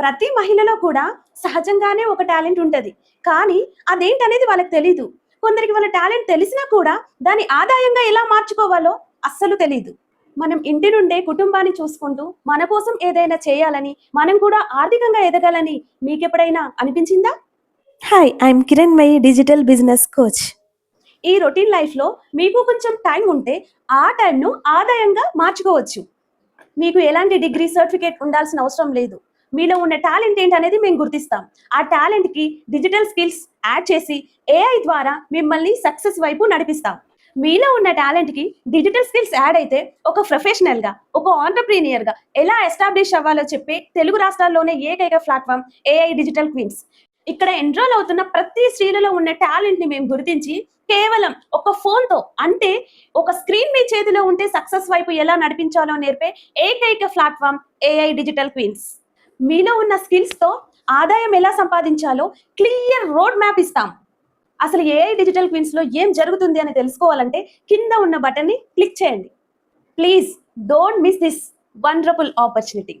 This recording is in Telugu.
ప్రతి మహిళలో కూడా సహజంగానే ఒక టాలెంట్ ఉంటుంది. కానీ అదేంటనేది వాళ్ళకి తెలీదు. కొందరికి వాళ్ళ టాలెంట్ తెలిసినా కూడా దాని ఆదాయంగా ఎలా మార్చుకోవాలో అస్సలు తెలీదు. మనం ఇంటి నుండే కుటుంబాన్ని చూసుకుంటూ మన కోసం ఏదైనా చేయాలని మనం కూడా ఆర్థికంగా ఎదగాలని మీకెప్పుడైనా అనిపించిందా? Hi I'm Kiran my digital business coach ఈ రొటీన్ లైఫ్లో మీకు కొంచెం టైం ఉంటే ఆ టైంను ఆదాయంగా మార్చుకోవచ్చు. మీకు ఎలాంటి డిగ్రీ సర్టిఫికేట్ ఉండాల్సిన అవసరం లేదు. మీలో ఉన్న టాలెంట్ ఏంటనేది మేము గుర్తిస్తాం. ఆ టాలెంట్కి డిజిటల్ స్కిల్స్ యాడ్ చేసి ఏఐ ద్వారా మిమ్మల్ని సక్సెస్ వైపు నడిపిస్తాం. మీలో ఉన్న టాలెంట్కి డిజిటల్ స్కిల్స్ యాడ్ అయితే ఒక ప్రొఫెషనల్గా ఒక ఆంటర్ప్రీనియర్గా ఎలా ఎస్టాబ్లిష్ అవ్వాలో చెప్పే తెలుగు రాష్ట్రాల్లోనే ఏకైక ప్లాట్ఫామ్ ఏఐ డిజిటల్ క్వీన్స్. ఇక్కడ ఎన్రోల్ అవుతున్న ప్రతి స్త్రీలలో ఉన్న టాలెంట్ని మేము గుర్తించి కేవలం ఒక ఫోన్తో అంటే ఒక స్క్రీన్ మీ చేతిలో ఉంటే సక్సెస్ వైపు ఎలా నడిపించాలో నేర్పే ఏకైక ప్లాట్ఫామ్ ఏఐ డిజిటల్ క్వీన్స్. మీలో ఉన్న స్కిల్స్తో ఆదాయం ఎలా సంపాదించాలో క్లియర్ రోడ్ మ్యాప్ ఇస్తాం. అసలు ఏఐ డిజిటల్ క్విన్స్లో ఏం జరుగుతుంది అని తెలుసుకోవాలంటే కింద ఉన్న బటన్ని క్లిక్ చేయండి. Please don't miss this wonderful opportunity.